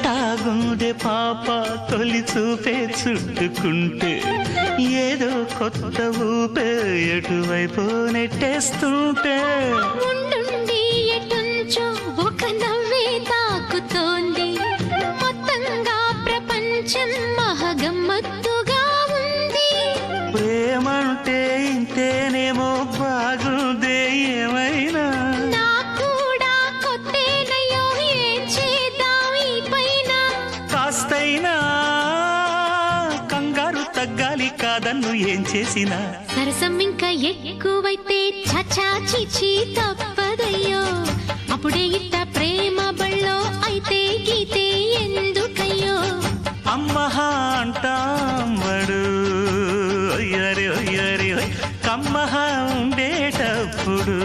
ఎట్టాగుండే పాప తొలి చూపే చుట్టుకుంటే ఏదో కొత్త ఊపే ఎటువైపు నెట్టేస్తుంటే ఒక నవ్వే తాకుతోంది. మొత్తంగా ప్రపంచం మహగమ్మత్తుగా ఉంది. ప్రేమంటే ఇంతేనేమో ఎంతైనా కంగారు తగ్గాలి కాదన్ను ఏం చేసినా. సరసం ఇంకా ఎక్కువైతే చచా చిచి తప్పదయ్యో. అప్పుడే ఇంత ప్రేమ బళ్ళో అయితే గీతే ఎందుకయ్యో. అమ్మ అంటాడు అయ్యరే అయ్యరే కమ్మహా ఉండేటప్పుడు